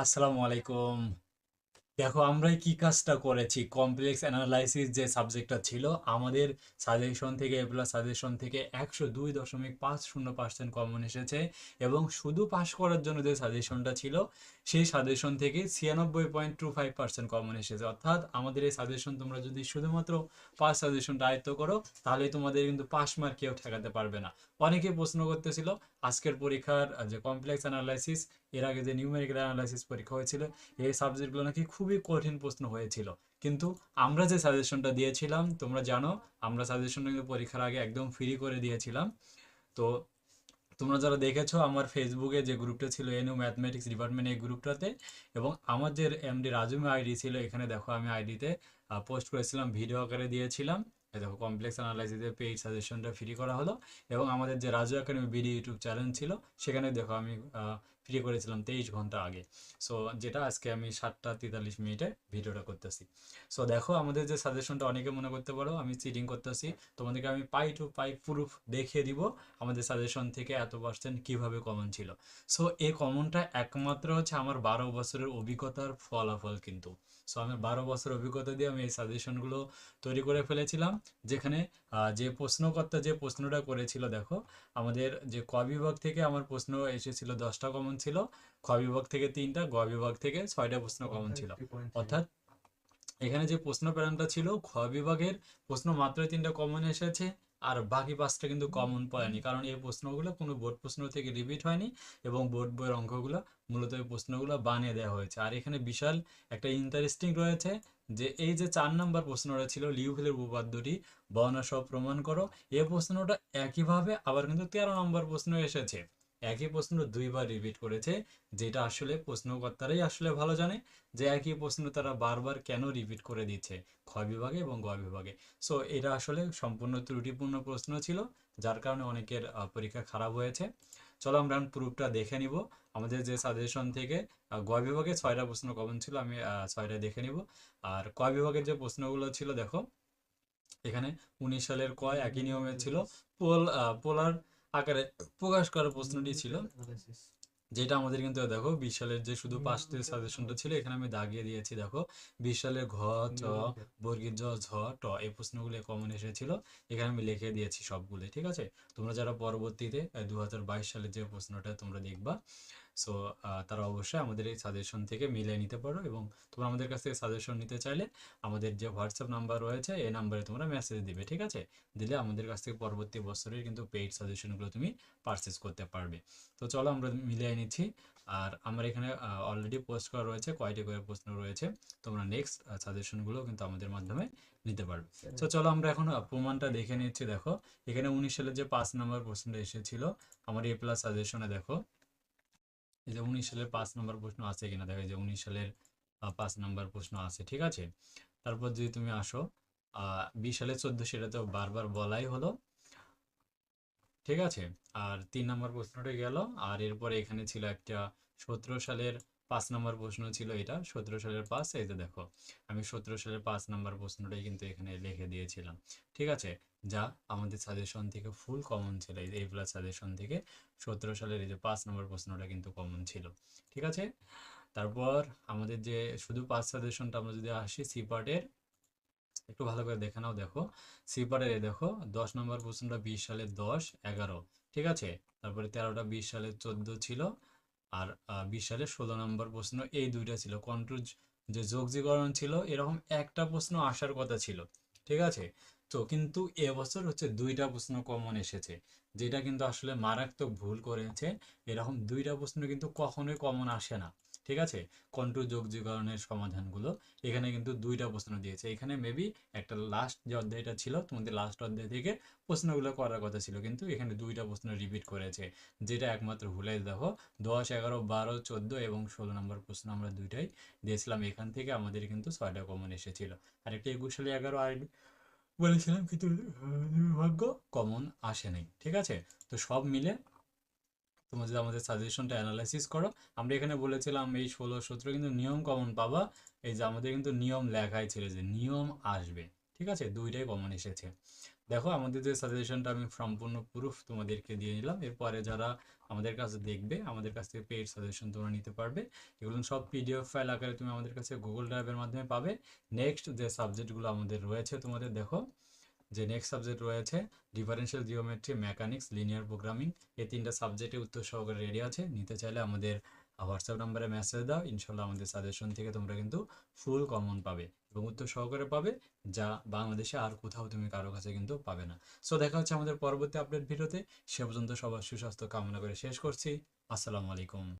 আসসালামু আলাইকুম। দেখো আমরা কি কাজটা করেছি? কমপ্লেক্স অ্যানালাইসিস যে সাবজেক্টটা ছিল, আমাদের সাজেশন থেকে প্লাস সাজেশন থেকে একশো দুই দশমিক পাঁচ শূন্য পার্সেন্ট কমন এসেছে এবং শুধু পাশ করার জন্য যে সাজেশনটা ছিল, সেই সাজেশন থেকে ছিয়ানব্বই point two five percent common এসেছে। অর্থাৎ আমাদের এই সাজেশন তোমরা যদি শুধুমাত্র পাস সাজেশনটা আয়ত্ত করো, তাহলে তোমাদের কিন্তু পাস মার্ক কেউ ঠেকাতে পারবে না। অনেকে প্রশ্ন করতেছিল, আজকের পরীক্ষার যে কমপ্লেক্স অ্যানালাইসিস এর আগে যে নিউমেরিক্যাল অ্যানালাইসিস পরীক্ষা হয়েছিল, এই সাবজেক্টগুলো নাকি খুবই কঠিন প্রশ্ন হয়েছিল। কিন্তু আমরা যে সাজেশনটা দিয়েছিলাম, তোমরা জানো, আমরা সাজেশনটা কিন্তু পরীক্ষার আগে একদম ফ্রি করে দিয়েছিলাম। তো তোমরা যারা দেখেছ, আমার ফেসবুকে যে গ্রুপটা ছিল এনইউ ম্যাথমেটিক্স ডিপার্টমেন্ট এই গ্রুপটাতে এবং আমার যে এমডি রাজুমি আইডি ছিল, এখানে দেখো আমি আইডিতে পোস্ট করেছিলাম ভিডিও আকারে দিয়েছিলাম। দেখো কমপ্লেক্স অ্যানালাইসিসের পেইড সাজেশনটা ফ্রি করা হলো। এবং আমাদের যে Raju academy BD YouTube channel ছিল, সেখানে দেখো আমি ফ্রি করেছিলাম তেইশ ঘণ্টা আগে। সো যেটা আজকে আমি সাতটা তেতাল্লিশ মিনিটে ভিডিওটা করতেছি। সো দেখো আমাদের যে সাজেশনটা অনেকে মনে করতে পারো, আমি চিটিং করতেছি। তোমাদেরকে আমি পাই টু পাই প্রুফ দেখিয়ে দিব আমাদের সাজেশন থেকে এত পার্সেন্ট কীভাবে কমন ছিল। সো এই কমনটা একমাত্র হচ্ছে আমার বারো বছরের অভিজ্ঞতার ফলাফল কিন্তু। সো আমার বারো বছর অভিজ্ঞতা দিয়ে আমি এই সাজেশনগুলো তৈরি করে ফেলেছিলাম যেখানে যে প্রশ্নকর্তা যে প্রশ্নটা করেছিল দেখো আমাদের যে ক বিভাগ থেকে আমার প্রশ্ন এসেছিল দশটা কমন ছিল খ বিভাগ থেকে তিনটা গ বিভাগ থেকে ছয়টা প্রশ্ন কমন ছিল। অর্থাৎ এখানে যে প্রশ্ন প্যাটার্নটা ছিল খ বিভাগের প্রশ্ন মাত্র তিনটা কমন এসেছে। আর বাকি পাঁচটা কিন্তু কমন পড়েনি কারণ এই প্রশ্নগুলো কোনো বোর্ড প্রশ্ন থেকে রিপিট হয়নি এবং বোর্ড বইয়ের অঙ্কগুলো মূলত এই প্রশ্নগুলো বানিয়ে দেওয়া হয়েছে। আর এখানে বিশাল একটা ইন্টারেস্টিং রয়েছে যে এই যে চার নম্বর প্রশ্নটা ছিল লিউভিলের উপপাদ্যটি বর্ণাসহ প্রমাণ করো। এ প্রশ্নটা একইভাবে আবার কিন্তু তেরো নম্বর প্রশ্ন এসেছে। একই প্রশ্ন দুইবার রিপিট করেছে, যেটা আসলে প্রশ্নকর্তারাই আসলে ভালো জানে যে একই প্রশ্ন তারা বারবার কেন রিপিট করে দিচ্ছে, খ বিভাগে এবং গ বিভাগে। সো এটা আসলে সম্পূর্ণ ত্রুটিপূর্ণ প্রশ্ন ছিল, যার কারণে অনেকের পরীক্ষা খারাপ হয়েছে। চলো আমরা প্রুফটা দেখে নিব। আমাদের যে সাজেশন থেকে গ বিভাগে ছয়টা প্রশ্ন কমন ছিল, আমি ছয়টা দেখে নিব। আর ক বিভাগের যে প্রশ্নগুলো ছিল, দেখো, এখানে উনিশ সালের ক একই নিয়মে ছিল, পোল পোলার আকারে প্রকাশ করার প্রশ্নটি ছিল। যেটা আমাদের কিন্তু দেখো বিশালের যে শুধু পাঁচটি সাজেশনটা ছিল এখানে আমি দাগিয়ে দিয়েছি দেখো। বিশালের ঘ চ বর্গীর জ ঝ ট এই প্রশ্নগুলো কমন এসেছিল। এখানে আমি লিখে দিয়েছি সবগুলো ঠিক আছে? তোমরা যারা পরবর্তীতে দু হাজার বাইশ সালের যে প্রশ্নটা তোমরা দেখবা সো তারা অবশ্যই আমাদের এই সাজেশন থেকে মিলে নিতে পারো এবং তোমরা আমাদের কাছ থেকে সাজেশন নিতে চাইলে আমাদের যে হোয়াটসঅ্যাপ নাম্বার রয়েছে এই নাম্বারে তোমরা মেসেজ দিবে ঠিক আছে? দিলে আমাদের কাছ থেকে পরবর্তী বছরের কিন্তু পেইড সাজেশনগুলো তুমি পারচেস করতে পারবে। তো চলো আমরা মিলিয়ে নিচ্ছি। আর আমার এখানে অলরেডি পোস্ট করা রয়েছে কয়টি করে প্রশ্ন রয়েছে। তোমরা নেক্সট সাজেশনগুলো কিন্তু আমাদের মাধ্যমে নিতে পারবে। তো চলো আমরা এখন প্রমাণটা দেখে নিচ্ছি দেখো। এখানে উনিশ সালের যে পাঁচ নম্বর প্রশ্নটা এসেছিল আমার এ প্লাস সাজেশনে দেখো। এই যে উনিশ সালের পাঁচ নম্বর প্রশ্ন আছে কিনা? দেখো যে উনিশ সালের পাঁচ নম্বর প্রশ্ন আছে, ঠিক আছে? তারপর যদি তুমি আসো বিশ সালে চোদ্দ সেটা তো বারবার বলাই হলো, ঠিক আছে? আর তিন নম্বর প্রশ্নটা গেল, আর এরপরে এখানে ছিল একটা সতেরো সালের পাঁচ নম্বর প্রশ্ন ছিল এটা, সতেরো সালের পাঁচ, এই যে দেখো, আমি সতেরো সালের পাঁচ নম্বর প্রশ্নটাই কিন্তু এখানে লিখে দিয়েছিলাম। ঠিক আছে? যা আমাদের সাজেশন থেকে ফুল কমন ছিল, এই প্লাস সাজেশন থেকে সতেরো সালের এই যে পাঁচ নম্বর প্রশ্নটা কিন্তু কমন ছিল। ঠিক আছে? তারপর আমাদের যে শুধু পাঁচ সাজেশনটা আমরা যদি আসি সি পার্টের একটু ভালো করে দেখে নাও দেখো। সি পার্টের দেখো, দশ নম্বর প্রশ্নটা বিশ সালের দশ, এগারো। ঠিক আছে? তারপরে তেরোটা বিশ সালের চোদ্দ ছিল আর বিশ সালে ষোলো নম্বর প্রশ্ন এই দুইটা ছিল। কন্ট্রোল যে যোগজীকরণ ছিল, এরকম একটা প্রশ্ন আসার কথা ছিল। ঠিক আছে? তো কিন্তু এবছর হচ্ছে দুইটা প্রশ্ন কমন এসেছে, যেটা কিন্তু আসলে মারাত্মক ভুল করেছে। এরকম দুইটা প্রশ্ন কিন্তু কখনোই কমন আসে না। ঠিক আছে? কন্ট্রোল যোগজীকরণের সমাধানগুলো। এখানে কিন্তু দুইটা প্রশ্ন দিয়েছে। এখানে মেবি একটা লাস্ট যে অধ্যায়টা ছিল, তোমাদের লাস্ট অধ্যায় থেকে প্রশ্নগুলো করার কথা ছিল, কিন্তু এখানে দুইটা প্রশ্ন রিপিট করেছে। যেটা একমাত্র ভুলে দেখো দশ, এগারো, বারো, চোদ্দ এবং ষোলো নম্বর প্রশ্ন আমরা দুইটাই দিয়েছিলাম। এখান থেকে আমাদের কিন্তু ছয়টা কমন এসেছিল। আর একটা একুশ সালে এগারো আর বলেছিলাম কিন্তু দুর্ভাগ্য কমন আসে নাই। ঠিক আছে? তো সব মিলে তোমরা যদি আমাদের সাজেশনটা অ্যানালাইসিস করো, আমরা এখানে বলেছিলাম এই ষোলো সতেরো কিন্তু নিয়ম কমন পাবা, এই যে আমাদের কিন্তু নিয়ম লেখাই ছিল যে নিয়ম আসবে, ঠিক আছে? দুইটাই কমন এসেছে। দেখো, আমাদের যে সাজেশনটা আমি সম্পূর্ণ প্রুফ তোমাদেরকে দিয়ে নিলাম, এরপরে যারা আমাদের কাছে দেখবে, আমাদের কাছ থেকে পেইড সাজেশন তোমরা নিতে পারবে। এগুলো সব পিডিএফ ফাইল আকারে তুমি আমাদের কাছে গুগল ড্রাইভের মাধ্যমে পাবে। নেক্সট যে সাবজেক্টগুলো আমাদের রয়েছে তোমাদের দেখো যে নেক্সট সাবজেক্ট রয়েছে differential geometry mechanics linear programming এই তিনটা সাবজেক্টে উত্তর সহকারে রেডি আছে। নিতে চাইলে আমাদের হোয়াটসঅ্যাপ নাম্বারে মেসেজ দাও। ইনশাল্লাহ আমাদের সাজেশন থেকে তোমরা কিন্তু ফুল কমন পাবে এবং উত্তর সহকারে পাবে, যা বাংলাদেশে আর কোথাও তুমি কারও কাছে কিন্তু পাবে না। সো দেখা হচ্ছে আমাদের পরবর্তী আপডেট ভিডিওতে। সে পর্যন্ত সবার সুস্বাস্থ্য কামনা করে শেষ করছি। আসসালামু আলাইকুম।